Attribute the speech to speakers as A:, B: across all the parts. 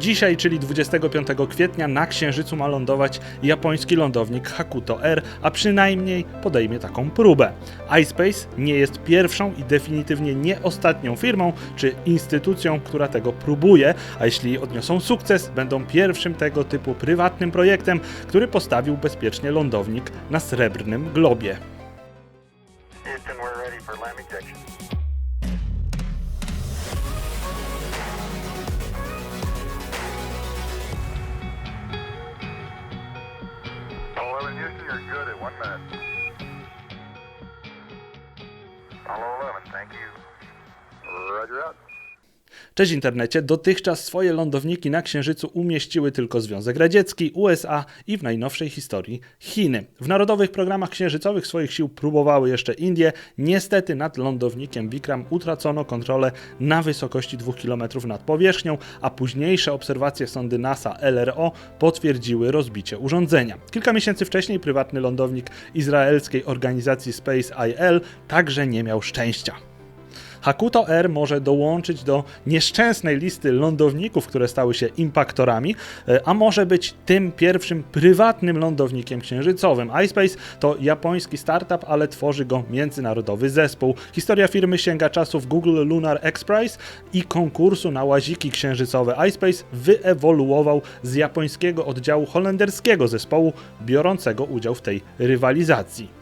A: Dzisiaj, czyli 25 kwietnia, na Księżycu ma lądować japoński lądownik Hakuto R, a przynajmniej podejmie taką próbę. iSpace nie jest pierwszą i definitywnie nie ostatnią firmą czy instytucją, która tego próbuje, a jeśli odniosą sukces, będą pierwszym tego typu prywatnym projektem, który postawił bezpiecznie lądownik na srebrnym globie. Cześć internecie, dotychczas swoje lądowniki na Księżycu umieściły tylko Związek Radziecki, USA i w najnowszej historii Chiny. W narodowych programach księżycowych swoich sił próbowały jeszcze Indie. Niestety nad lądownikiem Vikram utracono kontrolę na wysokości 2 km nad powierzchnią, a późniejsze obserwacje sondy NASA LRO potwierdziły rozbicie urządzenia. Kilka miesięcy wcześniej prywatny lądownik izraelskiej organizacji Space IL także nie miał szczęścia. Hakuto R może dołączyć do nieszczęsnej listy lądowników, które stały się impaktorami, e, a może być tym pierwszym prywatnym lądownikiem księżycowym. iSpace to japoński startup, ale tworzy go międzynarodowy zespół. Historia firmy sięga czasów Google Lunar X Prize i konkursu na łaziki księżycowe. iSpace wyewoluował z japońskiego oddziału holenderskiego zespołu biorącego udział w tej rywalizacji.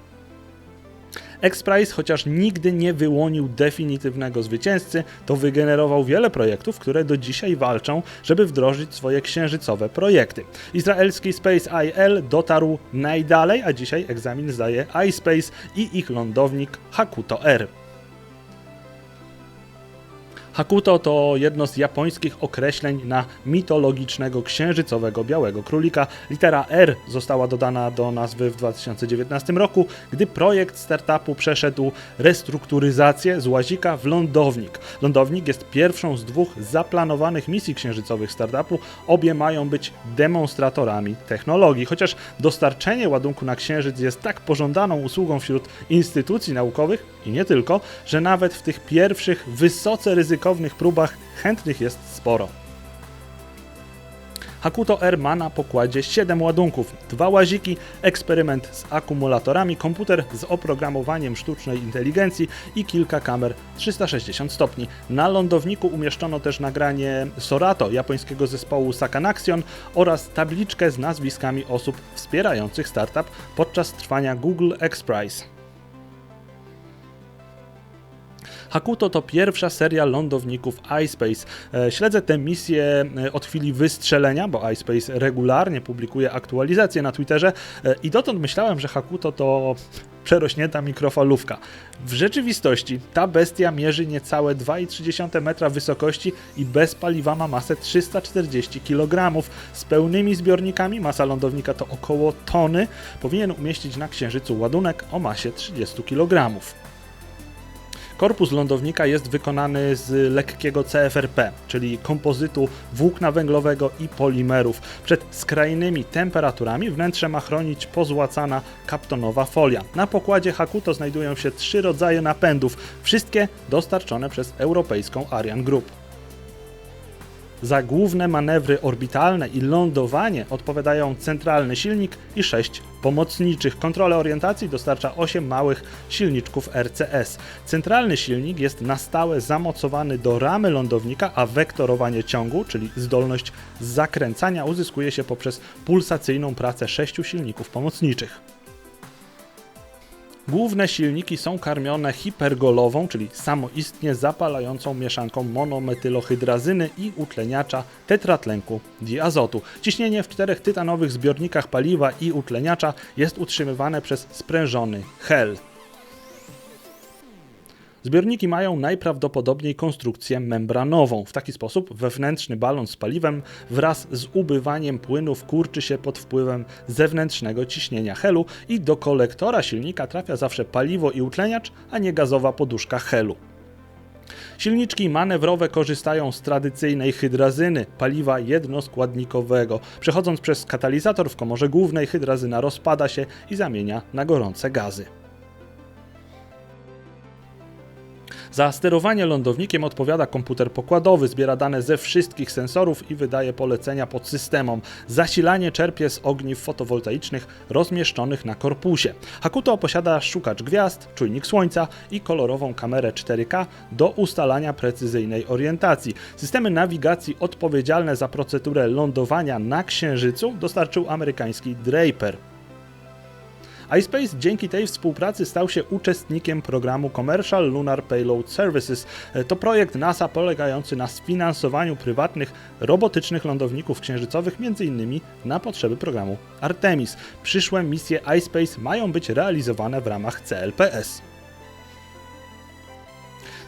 A: X-Prize, chociaż nigdy nie wyłonił definitywnego zwycięzcy, to wygenerował wiele projektów, które do dzisiaj walczą, żeby wdrożyć swoje księżycowe projekty. Izraelski Space IL dotarł najdalej, a dzisiaj egzamin zdaje iSpace i ich lądownik Hakuto R. Hakuto to jedno z japońskich określeń na mitologicznego księżycowego białego królika. Litera R została dodana do nazwy w 2019 roku, gdy projekt startupu przeszedł restrukturyzację z łazika w lądownik. Lądownik jest pierwszą z dwóch zaplanowanych misji księżycowych startupu. Obie mają być demonstratorami technologii, chociaż dostarczenie ładunku na księżyc jest tak pożądaną usługą wśród instytucji naukowych i nie tylko, że nawet w tych pierwszych wysoce ryzykownych próbach chętnych jest sporo. Hakuto R ma na pokładzie 7 ładunków, dwa łaziki, eksperyment z akumulatorami, komputer z oprogramowaniem sztucznej inteligencji i kilka kamer 360 stopni. Na lądowniku umieszczono też nagranie Sorato japońskiego zespołu Sakanaxion oraz tabliczkę z nazwiskami osób wspierających startup podczas trwania Google X Prize. Hakuto to pierwsza seria lądowników iSpace. E, Śledzę tę misję e, od chwili wystrzelenia, bo iSpace regularnie publikuje aktualizacje na Twitterze e, i dotąd myślałem, że Hakuto to przerośnięta mikrofalówka. W rzeczywistości ta bestia mierzy niecałe 2,3 metra wysokości i bez paliwa ma masę 340 kg. Z pełnymi zbiornikami masa lądownika to około tony. Powinien umieścić na Księżycu ładunek o masie 30 kg. Korpus lądownika jest wykonany z lekkiego CFRP, czyli kompozytu włókna węglowego i polimerów. Przed skrajnymi temperaturami wnętrze ma chronić pozłacana kaptonowa folia. Na pokładzie Hakuto znajdują się trzy rodzaje napędów, wszystkie dostarczone przez europejską Ariane Group. Za główne manewry orbitalne i lądowanie odpowiadają centralny silnik i 6 pomocniczych. Kontrolę orientacji dostarcza 8 małych silniczków RCS. Centralny silnik jest na stałe zamocowany do ramy lądownika, a wektorowanie ciągu, czyli zdolność zakręcania, uzyskuje się poprzez pulsacyjną pracę 6 silników pomocniczych. Główne silniki są karmione hipergolową, czyli samoistnie zapalającą mieszanką monometylohydrazyny i utleniacza tetratlenku diazotu. Ciśnienie w czterech tytanowych zbiornikach paliwa i utleniacza jest utrzymywane przez sprężony hel. Zbiorniki mają najprawdopodobniej konstrukcję membranową. W taki sposób wewnętrzny balon z paliwem wraz z ubywaniem płynów kurczy się pod wpływem zewnętrznego ciśnienia helu i do kolektora silnika trafia zawsze paliwo i utleniacz, a nie gazowa poduszka helu. Silniczki manewrowe korzystają z tradycyjnej hydrazyny, paliwa jednoskładnikowego. Przechodząc przez katalizator w komorze głównej, hydrazyna rozpada się i zamienia na gorące gazy. Za sterowanie lądownikiem odpowiada komputer pokładowy, zbiera dane ze wszystkich sensorów i wydaje polecenia podsystemom. Zasilanie czerpie z ogniw fotowoltaicznych rozmieszczonych na korpusie. Hakuto posiada szukacz gwiazd, czujnik słońca i kolorową kamerę 4K do ustalania precyzyjnej orientacji. Systemy nawigacji odpowiedzialne za procedurę lądowania na Księżycu dostarczył amerykański Draper. iSpace dzięki tej współpracy stał się uczestnikiem programu Commercial Lunar Payload Services. E, To projekt NASA polegający na sfinansowaniu prywatnych robotycznych lądowników księżycowych, m.in. na potrzeby programu Artemis. Przyszłe misje iSpace mają być realizowane w ramach CLPS.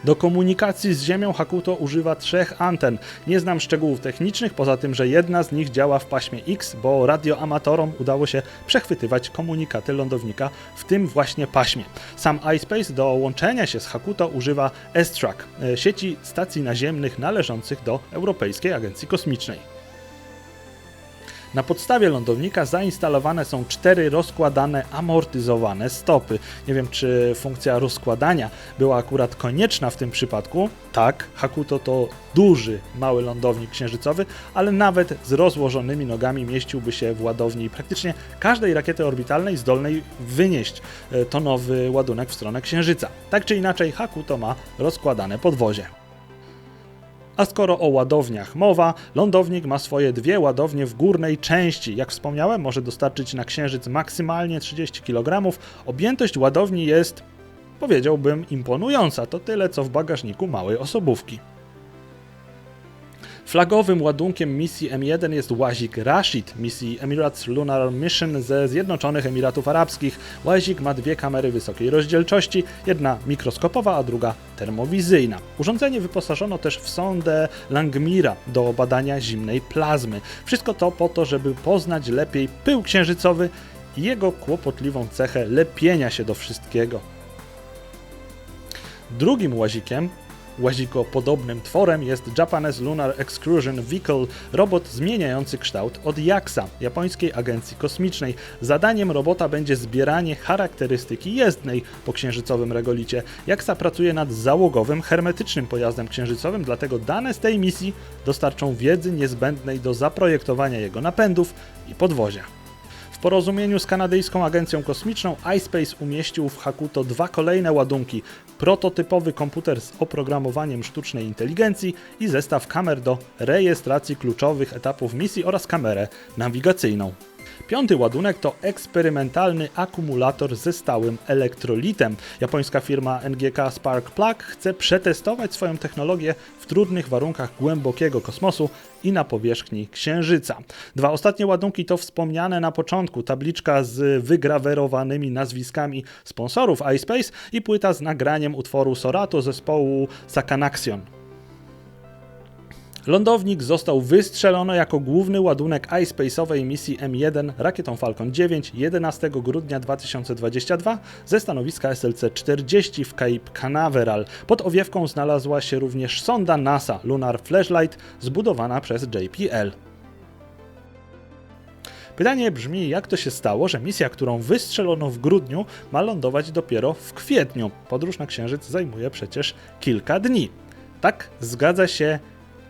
A: Do komunikacji z Ziemią Hakuto używa trzech anten. Nie znam szczegółów technicznych, poza tym, że jedna z nich działa w paśmie X, bo radioamatorom udało się przechwytywać komunikaty lądownika w tym właśnie paśmie. Sam iSpace do łączenia się z Hakuto używa S-Track, e, sieci stacji naziemnych należących do Europejskiej Agencji Kosmicznej. Na podstawie lądownika zainstalowane są cztery rozkładane, amortyzowane stopy. Nie wiem, czy funkcja rozkładania była akurat konieczna w tym przypadku. Tak, Hakuto to duży, mały lądownik księżycowy, ale nawet z rozłożonymi nogami mieściłby się w ładowni praktycznie każdej rakiety orbitalnej zdolnej wynieść e, tonowy ładunek w stronę Księżyca. Tak czy inaczej, Hakuto ma rozkładane podwozie. A skoro o ładowniach mowa, lądownik ma swoje dwie ładownie w górnej części. Jak wspomniałem, może dostarczyć na Księżyc maksymalnie 30 kg. Objętość ładowni jest, powiedziałbym, imponująca. To tyle, co w bagażniku małej osobówki. Flagowym ładunkiem misji M1 jest łazik Rashid misji Emirates Lunar Mission ze Zjednoczonych Emiratów Arabskich. Łazik ma dwie kamery wysokiej rozdzielczości, jedna mikroskopowa, a druga termowizyjna. Urządzenie wyposażono też w sondę Langmira do badania zimnej plazmy. Wszystko to po to, żeby poznać lepiej pył księżycowy i jego kłopotliwą cechę lepienia się do wszystkiego. Drugim łazikiem Łazikopodobnym tworem jest Japanese Lunar Excursion Vehicle, robot zmieniający kształt od JAXA, japońskiej agencji kosmicznej. Zadaniem robota będzie zbieranie charakterystyki jezdnej po księżycowym regolicie. JAXA pracuje nad załogowym, hermetycznym pojazdem księżycowym, dlatego dane z tej misji dostarczą wiedzy niezbędnej do zaprojektowania jego napędów i podwozia. W porozumieniu z kanadyjską agencją kosmiczną iSpace umieścił w Hakuto dwa kolejne ładunki: prototypowy komputer z oprogramowaniem sztucznej inteligencji i zestaw kamer do rejestracji kluczowych etapów misji oraz kamerę nawigacyjną. Piąty ładunek to eksperymentalny akumulator ze stałym elektrolitem. Japońska firma NGK Spark Plug chce przetestować swoją technologię w trudnych warunkach głębokiego kosmosu i na powierzchni Księżyca. Dwa ostatnie ładunki to wspomniane na początku tabliczka z wygrawerowanymi nazwiskami sponsorów iSpace i płyta z nagraniem utworu Sorato zespołu Sakanaxion. Lądownik został wystrzelony jako główny ładunek iSpace'owej misji M1 rakietą Falcon 9 11 grudnia 2022 ze stanowiska SLC-40 w Cape Canaveral. Pod owiewką znalazła się również sonda NASA Lunar Flashlight zbudowana przez JPL. Pytanie brzmi, jak to się stało, że misja, którą wystrzelono w grudniu, ma lądować dopiero w kwietniu. Podróż na Księżyc zajmuje przecież kilka dni. Tak, zgadza się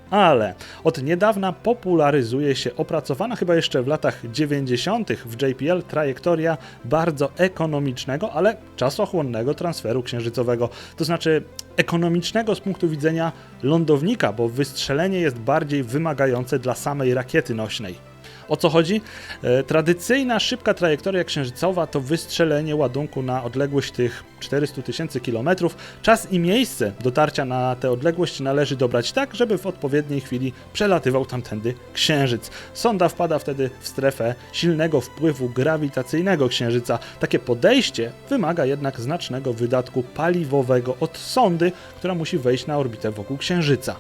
A: ale od niedawna popularyzuje się opracowana chyba jeszcze w latach 90. w JPL trajektoria bardzo ekonomicznego, ale czasochłonnego transferu księżycowego. To znaczy ekonomicznego z punktu widzenia lądownika, bo wystrzelenie jest bardziej wymagające dla samej rakiety nośnej. O co chodzi? E, tradycyjna szybka trajektoria księżycowa to wystrzelenie ładunku na odległość tych 400 tysięcy kilometrów. Czas i miejsce dotarcia na tę odległość należy dobrać tak, żeby w odpowiedniej chwili przelatywał tamtędy księżyc. Sonda wpada wtedy w strefę silnego wpływu grawitacyjnego księżyca. Takie podejście wymaga jednak znacznego wydatku paliwowego od sondy, która musi wejść na orbitę wokół księżyca.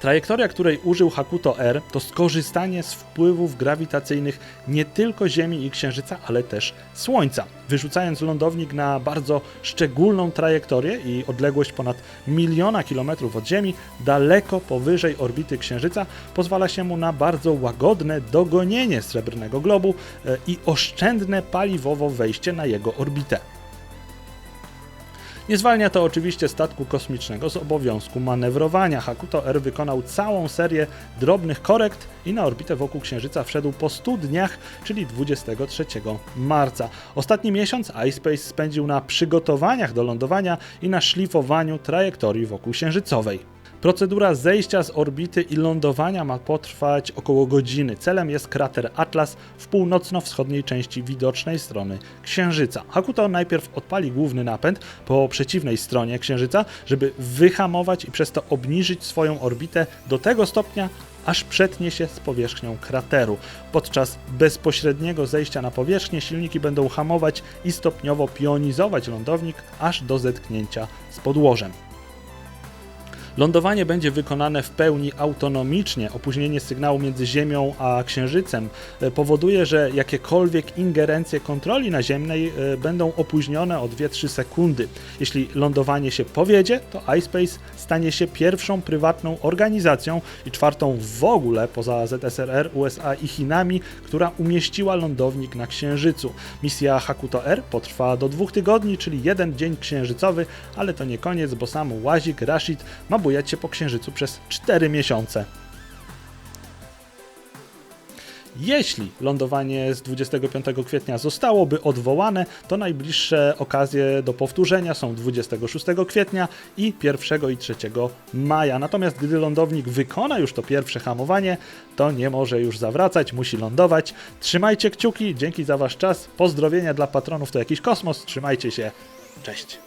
A: Trajektoria, której użył Hakuto R, to skorzystanie z wpływów grawitacyjnych nie tylko Ziemi i Księżyca, ale też Słońca. Wyrzucając lądownik na bardzo szczególną trajektorię i odległość ponad miliona kilometrów od Ziemi, daleko powyżej orbity Księżyca, pozwala się mu na bardzo łagodne dogonienie srebrnego globu e, i oszczędne paliwowo wejście na jego orbitę. Nie zwalnia to oczywiście statku kosmicznego z obowiązku manewrowania. Hakuto R wykonał całą serię drobnych korekt i na orbitę wokół Księżyca wszedł po 100 dniach, czyli 23 marca. Ostatni miesiąc iSpace spędził na przygotowaniach do lądowania i na szlifowaniu trajektorii wokół Księżycowej. Procedura zejścia z orbity i lądowania ma potrwać około godziny. Celem jest krater Atlas w północno-wschodniej części widocznej strony Księżyca. Hakuto najpierw odpali główny napęd po przeciwnej stronie Księżyca, żeby wyhamować i przez to obniżyć swoją orbitę do tego stopnia, aż przetnie się z powierzchnią krateru. Podczas bezpośredniego zejścia na powierzchnię silniki będą hamować i stopniowo pionizować lądownik aż do zetknięcia z podłożem. Lądowanie będzie wykonane w pełni autonomicznie. Opóźnienie sygnału między Ziemią a Księżycem e, powoduje, że jakiekolwiek ingerencje kontroli naziemnej e, będą opóźnione o 2-3 sekundy. Jeśli lądowanie się powiedzie, to iSpace stanie się pierwszą prywatną organizacją i czwartą w ogóle poza ZSRR, USA i Chinami, która umieściła lądownik na Księżycu. Misja Hakuto R potrwa do dwóch tygodni, czyli jeden dzień księżycowy, ale to nie koniec, bo sam łazik Rashid ma się po Księżycu przez 4 miesiące. Jeśli lądowanie z 25 kwietnia zostałoby odwołane, to najbliższe okazje do powtórzenia są 26 kwietnia i 1 i 3 maja. Natomiast gdy lądownik wykona już to pierwsze hamowanie, to nie może już zawracać, musi lądować. Trzymajcie kciuki, dzięki za Wasz czas. Pozdrowienia dla patronów to jakiś kosmos. Trzymajcie się. Cześć.